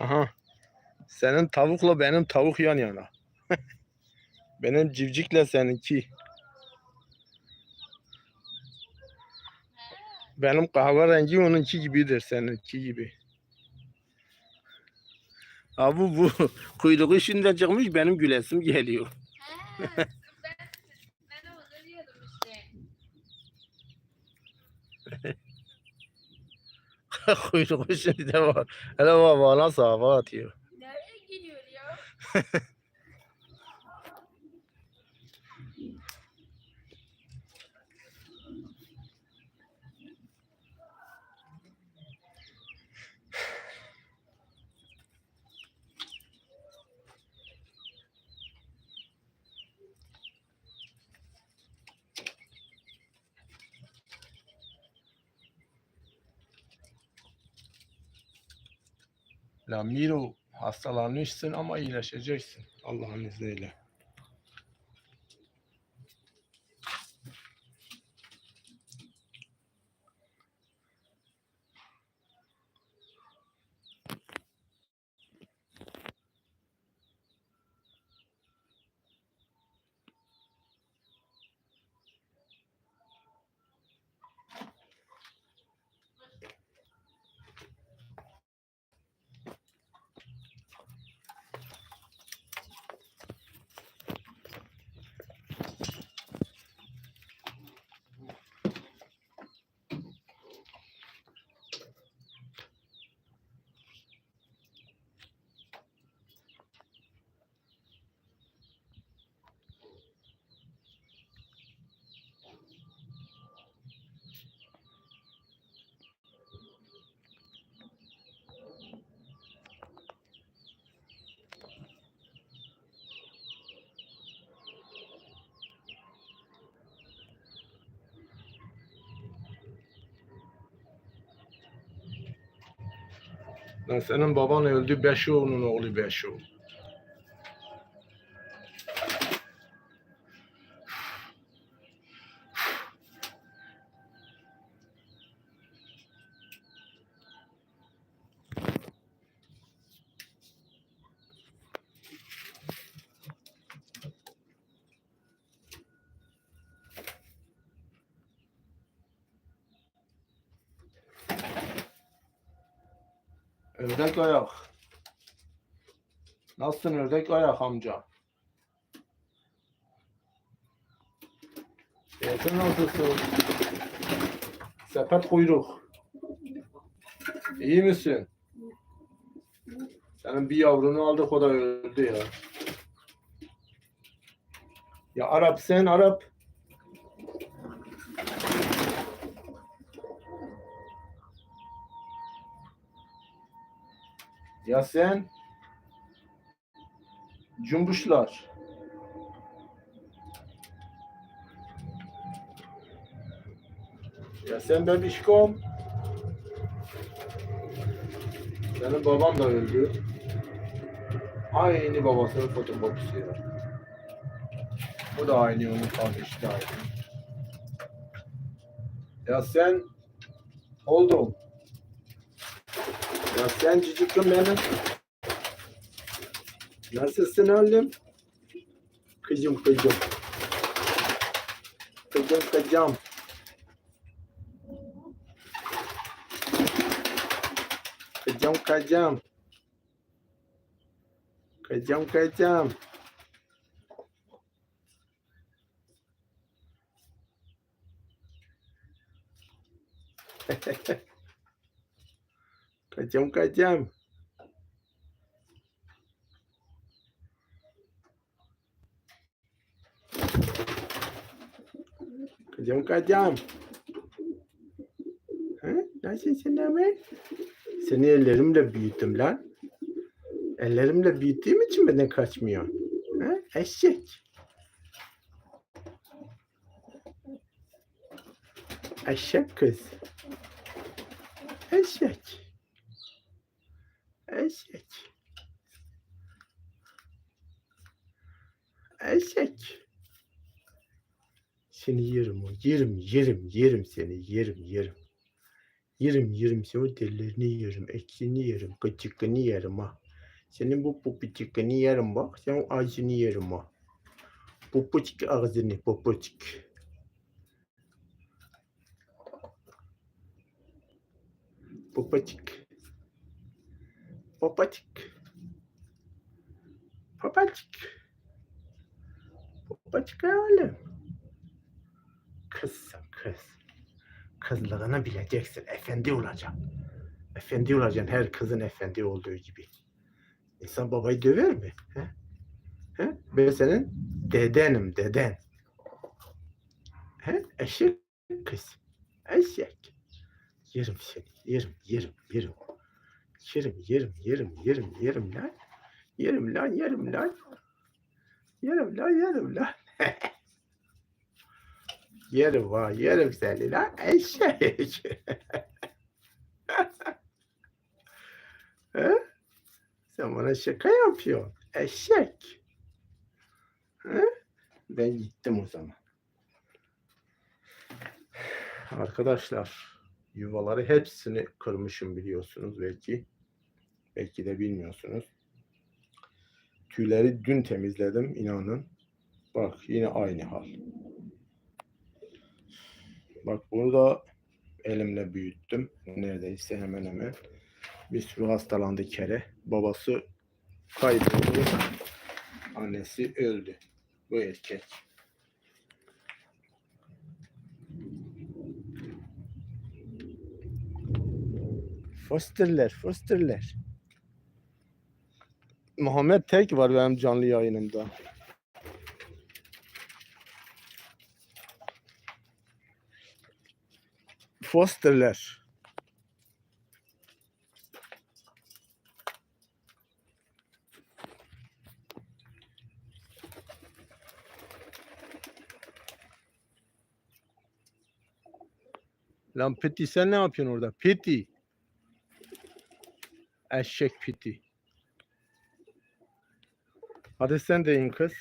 Aha. Senin tavukla benim tavuk yan yana. benim civcikle seninki. Benim kahverengi onunki gibidir seninki gibi. Abi bu kuyruğu şimdi çıkmış benim gülesim geliyor. He, ben, ben de onu diyordum işte. kuyruğu şimdi de var. Hele bak bana sağa atıyor. Nereye gidiyor ya? La Miro hastalanmışsın ama iyileşeceksin Allah'ın izniyle. Lan senin baban öldü Beşoğlu'nun oğlu Beşoğlu. Ördek ayak. Nasılsın ördek ayak amca? Sen nasılsın? Sepet kuyruk. İyi misin? Senin bir yavrunu aldık o da öldü ya. Ya Arap sen Arap. Ya sen cumbuşlar. Ya sen bebişkom. Senin baban da öldü. Aynı babasının fotokopisi ya. Bu da aynı onun kardeşi de aynı. Ya sen oldun. Ya sen ciciklim benim. Nasılsın oğlum? Kızım kızım. Kızım kızım. Kızım kızım. Kızım kızım. Kızım kızım. Kızım kızım. Ha? Nasılsın Ömer? Seni ellerimle büyüttüm lan. Ellerimle büyüttüğüm için benden kaçmıyor. Ha? Eşek. Eşek kız. Eşek. Eşek. Eşek. Seni yerim o. Yerim, yerim, yerim seni. Yerim, yerim. Yerim yerim seni o delilerini yerim. Ekşini yerim. Gıcıkını yerim ha. Senin bu pupucukunu yerim bak. Sen ağzını yerim ha. Pupucuk ağzını pupucuk. Pupucuk. Pupucuk. Pupucuk. Pupucuk oğlum. Kızsın kız. Kızlığını bileceksin. Efendi olacaksın. Efendi olacaksın her kızın efendi olduğu gibi. İnsan babayı döver mi? He? He? Ben senin dedenim deden. He? Eşek kız. Eşek. Yerim seni. Yerim, yerim, yerim. Yerim, yerim, yerim, yerim, yerim lan. Yerim lan, yerim lan. Yerim lan, yerim lan. yerim var, yerim seni lan. Eşek. He? Sen bana şaka yapıyorsun. Eşek. He? Ben gittim o zaman. Arkadaşlar yuvaları hepsini kırmışım biliyorsunuz belki. Belki de bilmiyorsunuz. Tüyleri dün temizledim inanın. Bak yine aynı hal. Bak bunu da elimle büyüttüm. Neredeyse hemen hemen. Bir sürü hastalandı kere. Babası kayboldu. Annesi öldü. Bu erkek. Fosterler, fosterler. Muhammed Tek var benim canlı yayınımda. Fosterler. Lan Peti sen ne yapıyorsun orada? Peti. Eşek Peti. Hadi sen de in kız.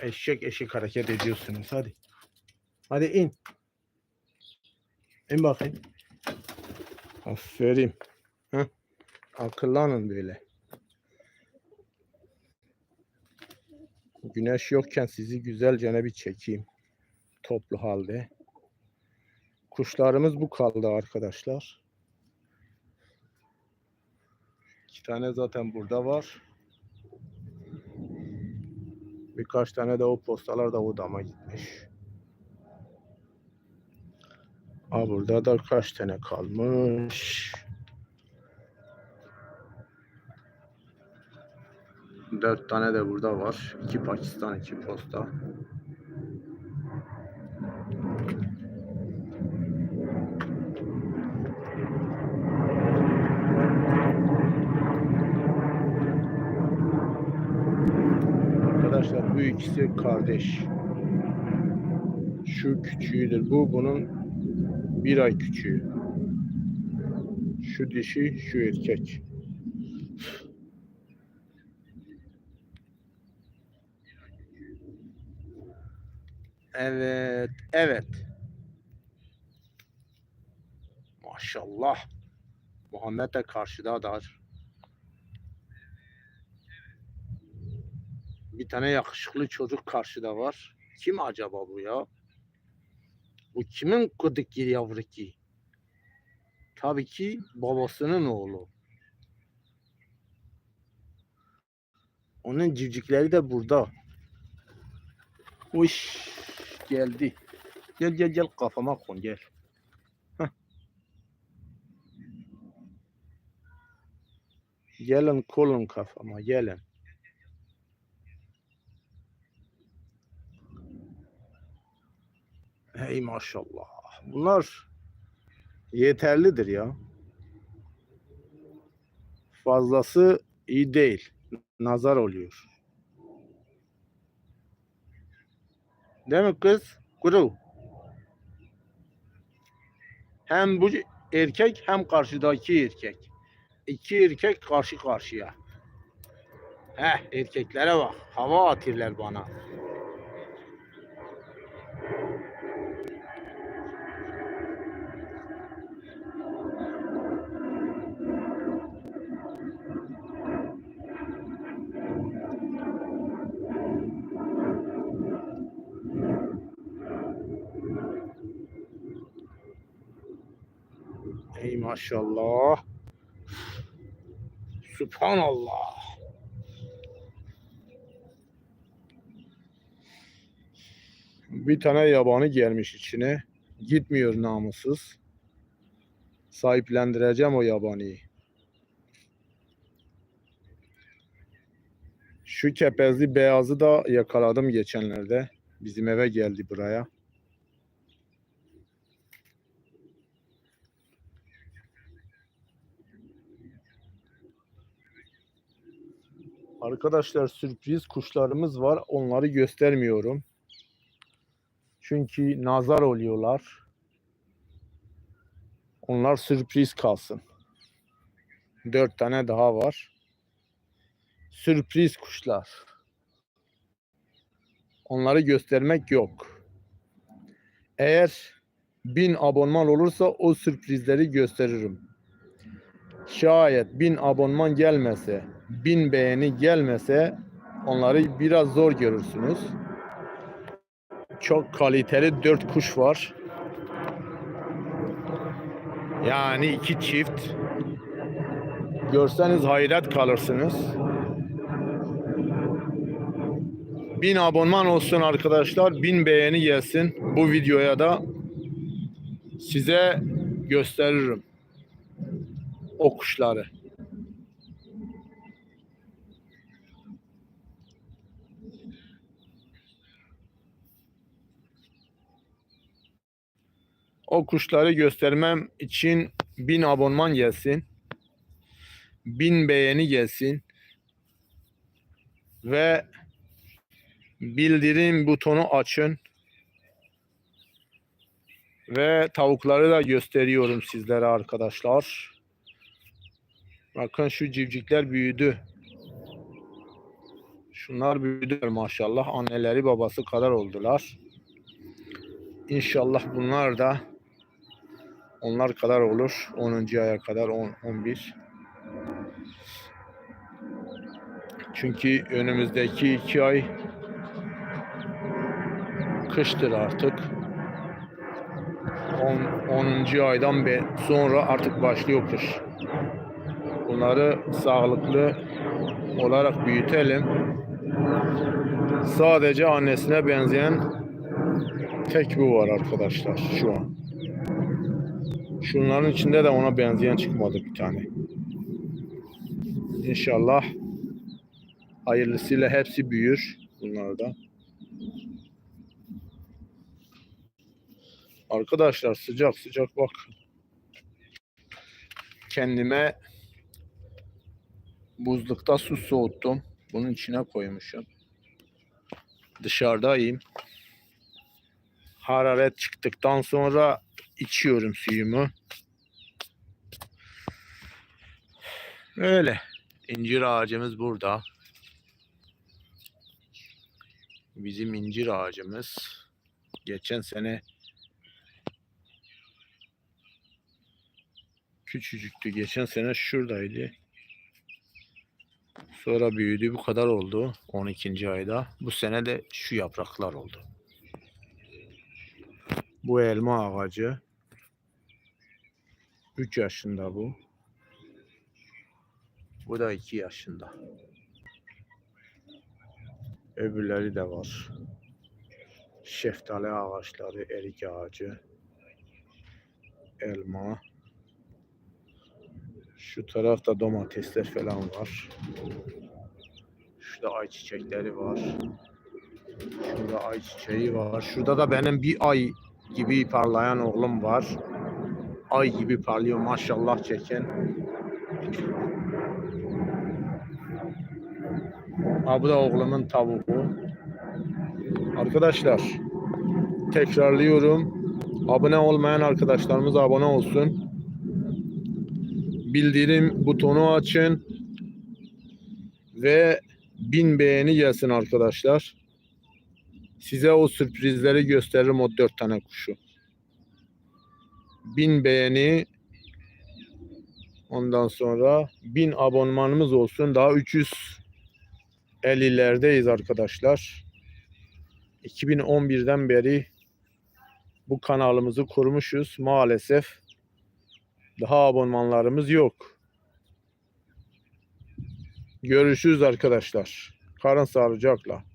Eşek eşek hareket ediyorsunuz hadi. Hadi in. İn bakayım. Aferin. Heh. Akıllanın böyle. Güneş yokken sizi güzelce bir çekeyim. Toplu halde. Kuşlarımız bu kaldı arkadaşlar. İki tane zaten burada var. Birkaç tane de o postalar da odama gitmiş. Aa, burada da kaç tane kalmış. Dört tane de burada var. İki Pakistan, iki posta. Arkadaşlar bu ikisi kardeş. Şu küçüğüdür. Bu bunun bir ay küçüğü. Şu dişi, şu erkek. Evet, evet. Maşallah. Muhammed de karşıdadır. Bir tane yakışıklı çocuk karşıda var. Kim acaba bu ya? Bu kimin kıdık yavru ki? Tabii ki babasının oğlu. Onun civcikleri de burada. Uş geldi. Gel gel gel kafama kon gel. Heh. Gelin kolun kafama gelin. Hey maşallah. Bunlar yeterlidir ya. Fazlası iyi değil. Nazar oluyor. Değil mi kız? Kuru. Hem bu erkek hem karşıdaki erkek. İki erkek karşı karşıya. Heh erkeklere bak. Hava atırlar bana. Maşallah. Subhanallah. Bir tane yabani gelmiş içine. Gitmiyor namussuz. Sahiplendireceğim o yabaniyi. Şu kepezli beyazı da yakaladım geçenlerde. Bizim eve geldi buraya. Arkadaşlar sürpriz kuşlarımız var. Onları göstermiyorum. Çünkü nazar oluyorlar. Onlar sürpriz kalsın. Dört tane daha var. Sürpriz kuşlar. Onları göstermek yok. Eğer bin abonman olursa o sürprizleri gösteririm. Şayet bin abonman gelmese, bin beğeni gelmese onları biraz zor görürsünüz. Çok kaliteli dört kuş var. Yani iki çift. Görseniz hayret kalırsınız. Bin abonman olsun arkadaşlar. Bin beğeni gelsin. Bu videoya da size gösteririm. O kuşları. O kuşları göstermem için bin abonman gelsin. Bin beğeni gelsin. Ve bildirim butonu açın. Ve tavukları da gösteriyorum sizlere arkadaşlar. Bakın şu civcikler büyüdü. Şunlar büyüdü maşallah. Anneleri babası kadar oldular. İnşallah bunlar da onlar kadar olur. 10. aya kadar 10 11. Çünkü önümüzdeki iki ay kıştır artık. 10. 10. aydan sonra artık başlıyor kış. Bunları sağlıklı olarak büyütelim. Sadece annesine benzeyen tek bu var arkadaşlar şu an. Şunların içinde de ona benzeyen çıkmadı bir tane. İnşallah hayırlısıyla hepsi büyür bunlarda. Arkadaşlar sıcak sıcak bak. Kendime buzlukta su soğuttum. Bunun içine koymuşum. Dışarıdayım. Hararet çıktıktan sonra içiyorum suyumu. Öyle. İncir ağacımız burada. Bizim incir ağacımız geçen sene küçücüktü. Geçen sene şuradaydı. Sonra büyüdü bu kadar oldu 12. ayda. Bu sene de şu yapraklar oldu. Bu elma ağacı. 3 yaşında bu. Bu da 2 yaşında. Öbürleri de var. Şeftali ağaçları, erik ağacı, elma. Şu tarafta domatesler falan var. Şurada ayçiçekleri var. Şurada ayçiçeği var. Şurada da benim bir ay gibi parlayan oğlum var. Ay gibi parlıyor maşallah çeken. Ha bu da oğlumun tavuğu. Arkadaşlar tekrarlıyorum. Abone olmayan arkadaşlarımız abone olsun. Bildirim butonu açın. Ve bin beğeni gelsin arkadaşlar. Size o sürprizleri gösteririm o dört tane kuşu. Bin beğeni ondan sonra bin abonmanımız olsun. Daha 350'lerdeyiz arkadaşlar. 2011'den beri bu kanalımızı kurmuşuz. Maalesef Daha abonmanlarımız yok. Görüşürüz arkadaşlar. Karın sağlıcakla.